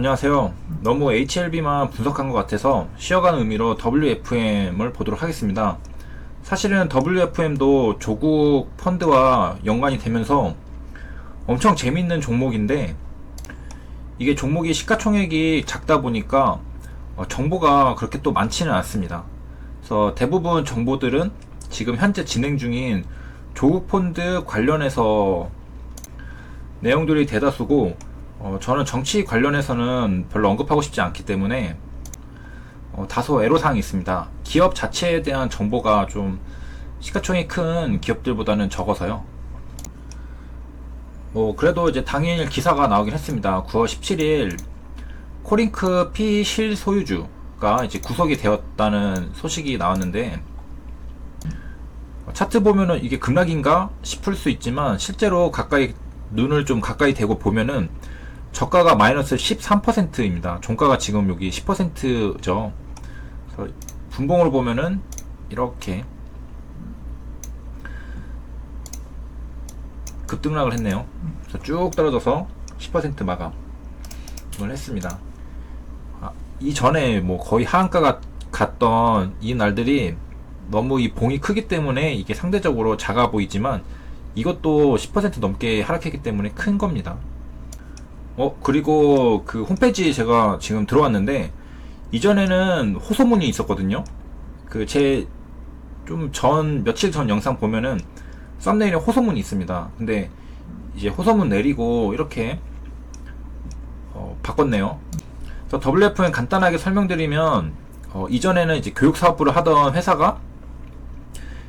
안녕하세요. 너무 HLB만 분석한 것 같아서 쉬어가는 의미로 WFM을 보도록 하겠습니다. 사실은 WFM도 조국 펀드와 연관이 되면서 엄청 재밌는 종목인데 이게 종목이 시가총액이 작다 보니까 어, 정보가 그렇게 또 많지는 않습니다. 그래서 대부분 정보들은 지금 현재 진행 중인 조국 펀드 관련해서 내용들이 대다수고 어, 저는 정치 관련해서는 별로 언급하고 싶지 않기 때문에 어, 다소 애로사항이 있습니다. 기업 자체에 대한 정보가 좀 시가총이 큰 기업들보다는 적어서요. 뭐 그래도 이제 당일 기사가 나오긴 했습니다. 9월 17일 코링크 P 실소유주가 이제 구속이 되었다는 소식이 나왔는데 차트 보면은 이게 급락인가 싶을 수 있지만 실제로 가까이 눈을 좀 가까이 대고 보면은 저가가 마이너스 13%입니다. 종가가 지금 여기 10%죠. 그래서 분봉으로 보면은 이렇게 급등락을 했네요. 그래서 쭉 떨어져서 10% 마감을 했습니다. 아, 이전에 뭐 거의 하한가가 갔던 이 날들이 너무 이 봉이 크기 때문에 이게 상대적으로 작아 보이지만 이것도 10% 넘게 하락했기 때문에 큰 겁니다. 어, 그리고 그 홈페이지 제가 지금 들어왔는데, 이전에는 호소문이 있었거든요. 그 제 좀 전, 며칠 전 영상 보면은 썸네일에 호소문이 있습니다. 근데 이제 호소문 내리고 이렇게 어, 바꿨네요. 그래서 WFM 간단하게 설명드리면, 어, 이전에는 이제 교육 사업부를 하던 회사가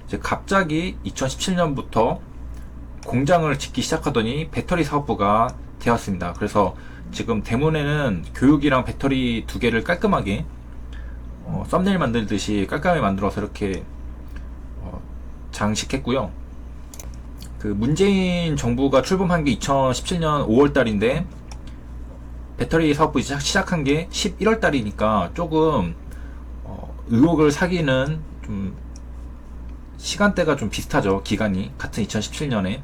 이제 갑자기 2017년부터 공장을 짓기 시작하더니 배터리 사업부가 되었습니다. 그래서 지금 대문에는 교육이랑 배터리 두 개를 깔끔하게 어, 썸네일 만들듯이 깔끔하게 만들어서 이렇게 어, 장식했고요. 그 문재인 정부가 출범한 게 2017년 5월 달인데 배터리 사업부 시작, 시작한 게 11월 달이니까 조금 어, 의혹을 사기는 좀 시간대가 좀 비슷하죠. 기간이 같은 2017년에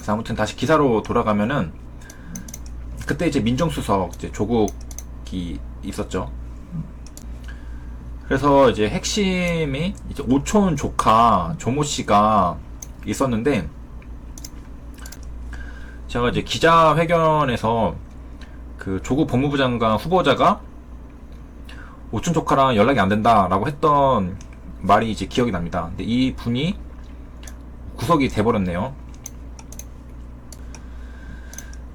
그래서 아무튼 다시 기사로 돌아가면은 그때 이제 민정수석 이제 조국이 있었죠. 그래서 이제 핵심이 이제 오촌 조카 조모 씨가 있었는데 제가 이제 기자회견에서 그 조국 법무부 장관 후보자가 오촌 조카랑 연락이 안 된다라고 했던 말이 이제 기억이 납니다. 근데 이 분이 구속이 돼버렸네요.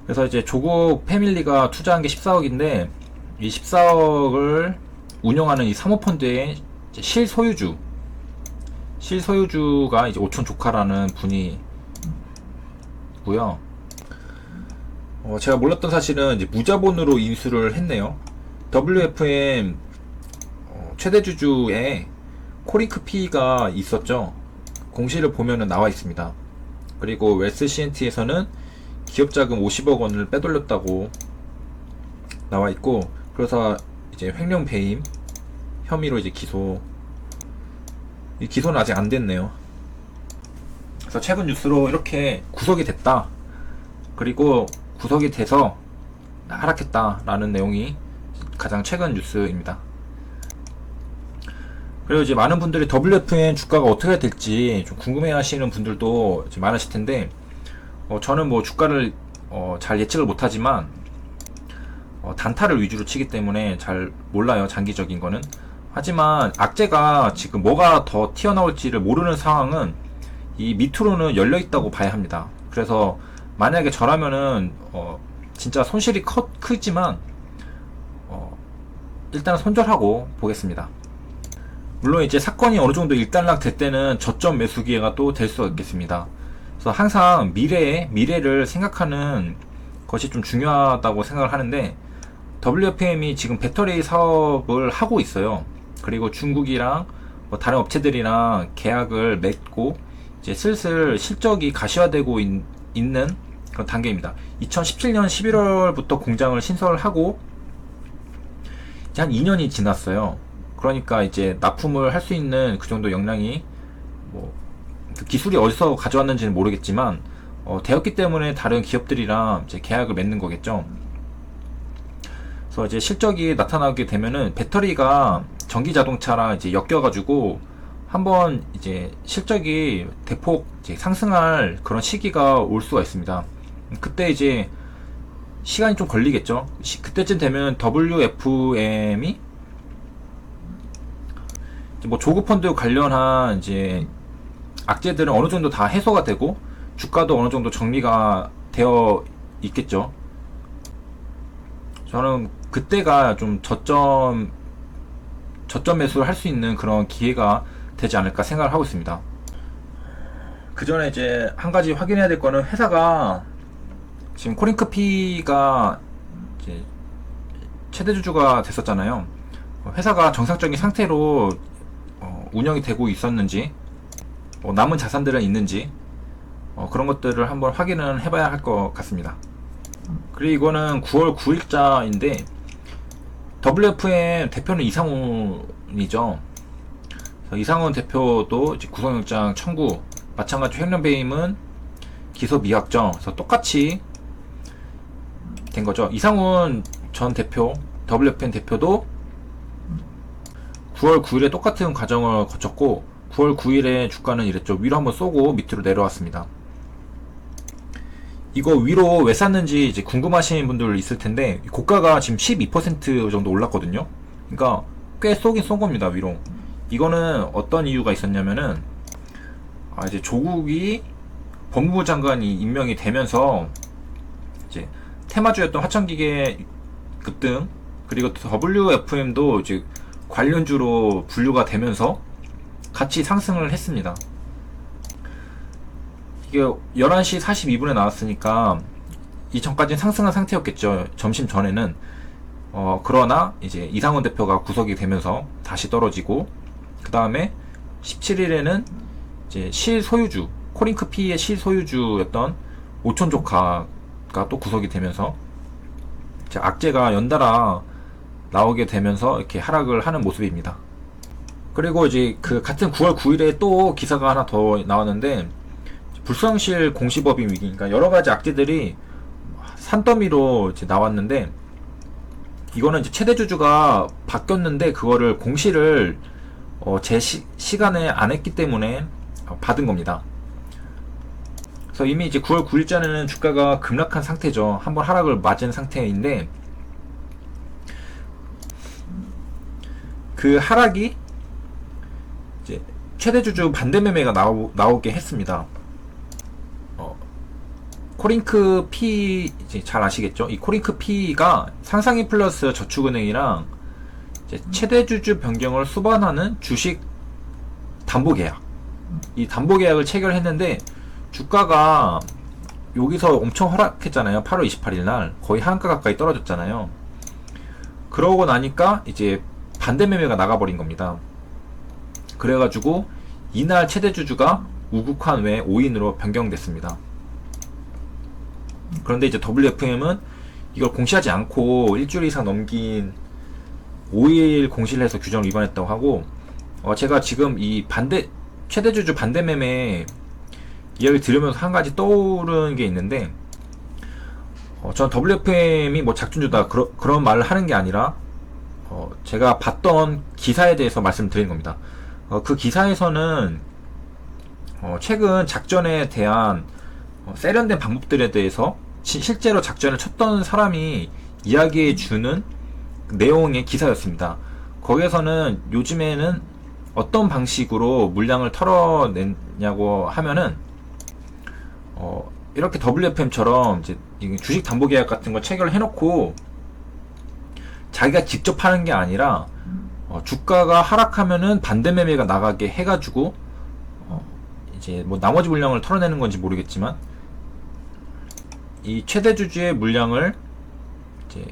그래서 이제 조국 패밀리가 투자한 게 14억인데 이 14억을 운영하는 이 사모펀드의 실소유주 실소유주가 이제 오촌 조카라는 분이고요. 어, 제가 몰랐던 사실은 이제 무자본으로 인수를 했네요. WFM 어, 최대 주주에 코링크 P가 있었죠. 공시를 보면은 나와 있습니다. 그리고 웨스 CNT에서는 기업 자금 50억 원을 빼돌렸다고 나와 있고 그래서 이제 횡령 배임 혐의로 이제 기소 이 기소는 아직 안 됐네요. 그래서 최근 뉴스로 이렇게 구속이 됐다. 그리고 구속이 돼서 하락했다라는 내용이 가장 최근 뉴스입니다. 그리고 이제 많은 분들이 WFN 주가가 어떻게 될지 좀 궁금해 하시는 분들도 많으실 텐데 어, 저는 뭐 주가를 어, 잘 예측을 못하지만 어, 단타를 위주로 치기 때문에 잘 몰라요 장기적인 거는. 하지만 악재가 지금 뭐가 더 튀어나올지를 모르는 상황은 이 밑으로는 열려 있다고 봐야 합니다. 그래서 만약에 저라면은 어, 진짜 손실이 커, 크지만 어, 일단 손절하고 보겠습니다. 물론 이제 사건이 어느 정도 일단락 될 때는 저점 매수 기회가 또 될 수 있겠습니다 그래서 항상 미래에 미래를 생각하는 것이 좀 중요하다고 생각을 하는데 WFM이 지금 배터리 사업을 하고 있어요. 그리고 중국이랑 뭐 다른 업체들이랑 계약을 맺고 이제 슬슬 실적이 가시화되고 있, 는 그런 단계입니다. 2017년 11월부터 공장을 신설하고 한 2년이 지났어요. 그러니까 이제 납품을 할 수 있는 그 정도 역량이 뭐 그 기술이 어디서 가져왔는지는 모르겠지만 어, 되었기 때문에 다른 기업들이랑 이제 계약을 맺는 거겠죠. 그래서 이제 실적이 나타나게 되면은 배터리가 전기 자동차랑 이제 엮여가지고 한번 이제 실적이 대폭 이제 상승할 그런 시기가 올 수가 있습니다. 그때 이제 시간이 좀 걸리겠죠. 시- 그때쯤 되면 WFM이 뭐 조급 펀드 관련한 이제 악재들은 어느 정도 다 해소가 되고 주가도 어느 정도 정리가 되어 있겠죠. 저는 그때가 좀 저점 저점 매수를 할 수 있는 그런 기회가 되지 않을까 생각을 하고 있습니다. 그 전에 이제 한 가지 확인해야 될 거는 회사가 지금 코링크피가 이제 최대 주주가 됐었잖아요. 어, 회사가 정상적인 상태로 어, 운영이 되고 있었는지 어, 남은 자산들은 있는지 어, 그런 것들을 한번 확인은 해봐야 할 것 같습니다. 그리고 이거는 9월 9일자인데 WFM 대표는 이상훈이죠. 이상훈 대표도 구속영장 청구 마찬가지 횡령배임은 기소 미확정 그래서 똑같이 된 거죠. 이상훈 전 대표 WFM 대표도 9월 9일에 똑같은 과정을 거쳤고 9월 9일에 주가는 이랬죠. 위로 한번 쏘고 밑으로 내려왔습니다. 이거 위로 왜 쌌는지 이제 궁금하신 분들 있을 텐데 고가가 지금 12% 정도 올랐거든요. 그러니까 꽤 쏘긴 쏜 겁니다 위로. 이거는 어떤 이유가 있었냐면은 아 이제 조국이 법무부 장관이 임명이 되면서 이제 테마주였던 화천기계 급등 그리고 WFM도 이제 관련주로 분류가 되면서 같이 상승을 했습니다. 이게 11시 42분에 나왔으니까 이전까지는 상승한 상태였겠죠. 점심 전에는. 어, 그러나 이제 이상원 대표가 구속이 되면서 다시 떨어지고 그 다음에 17일에는 이제 실소유주 코링크피의 실소유주였던 오촌 조카가 또 구속이 되면서 악재가 연달아 나오게 되면서 이렇게 하락을 하는 모습입니다. 그리고 이제 그 같은 9월 9일에 또 기사가 하나 더 나왔는데 불성실 공시법인 위기, 그러니까 여러 가지 악재들이 산더미로 이제 나왔는데 이거는 이제 최대 주주가 바뀌었는데 그거를 공시를 어, 제 시, 시간에 안 했기 때문에 어, 받은 겁니다. 그래서 이미 이제 9월 9일자는 주가가 급락한 상태죠. 한번 하락을 맞은 상태인데 그 하락이 이제 최대 주주 반대 매매가 나오, 나오게 했습니다. 어, 코링크 P 이제 잘 아시겠죠? 이 코링크 P가 상상이 플러스 저축은행이랑 최대 주주 변경을 수반하는 주식 담보 계약. 이 담보 계약을 체결했는데 주가가 여기서 엄청 하락했잖아요. 8월 28일 날 거의 한가 가까이 떨어졌잖아요. 그러고 나니까 이제 반대 매매가 나가버린 겁니다. 그래가지고 이날 최대 주주가 우국환 외 5인으로 변경됐습니다. 그런데 이제 WFM은 이걸 공시하지 않고 일주일 이상 넘긴 5일 공시를 해서 규정을 위반했다고 하고 어, 제가 지금 이 반대 최대 주주 반대 매매 이야기를 들으면서 한 가지 떠오르는 게 있는데 어, 전 WFM이 뭐 작준주다 그러, 그런 말을 하는 게 아니라 어, 제가 봤던 기사에 대해서 말씀드리는 겁니다. 어, 그 기사에서는 어, 최근 작전에 대한 어, 세련된 방법들에 대해서 시- 실제로 작전을 쳤던 사람이 이야기해 주는 내용의 기사였습니다. 거기에서는 요즘에는 어떤 방식으로 물량을 털어냈냐고 하면은 어, 이렇게 WFM처럼 이제 이 주식 담보 계약 같은 거 체결을 해놓고 자기가 직접 하는 게 아니라 어, 주가가 하락하면은 반대 매매가 나가게 해가지고 어, 이제 뭐 나머지 물량을 털어내는 건지 모르겠지만 이 최대 주주의 물량을 이제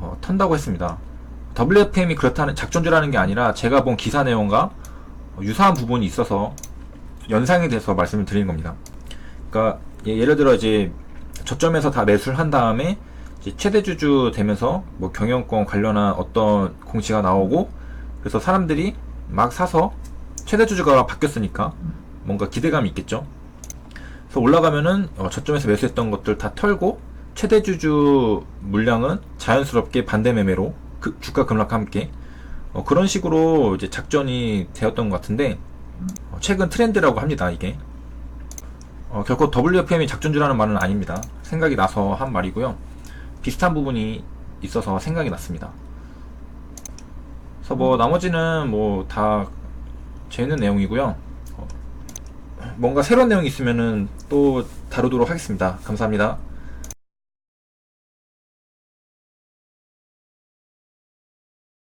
어, 턴다고 했습니다. WFM이 그렇다는 작전주라는 게 아니라 제가 본 기사 내용과 유사한 부분이 있어서 연상이 돼서 말씀을 드리는 겁니다. 그러니까 예- 예를 들어 이제 저점에서 다 매수를 한 다음에 최대 주주 되면서 뭐 경영권 관련한 어떤 공시가 나오고 그래서 사람들이 막 사서 최대 주주가 바뀌었으니까 뭔가 기대감이 있겠죠. 그래서 올라가면은 어, 저점에서 매수했던 것들 다 털고 최대 주주 물량은 자연스럽게 반대 매매로 그 주가 급락과 함께 어, 그런 식으로 이제 작전이 되었던 것 같은데 어, 최근 트렌드라고 합니다 이게. 어, 결코 WFM이 작전주라는 말은 아닙니다. 생각이 나서 한 말이고요 비슷한 부분이 있어서 생각이 났습니다. 그래서 뭐 나머지는 뭐 다 재밌는 내용이고요. 어, 뭔가 새로운 내용이 있으면은 또 다루도록 하겠습니다. 감사합니다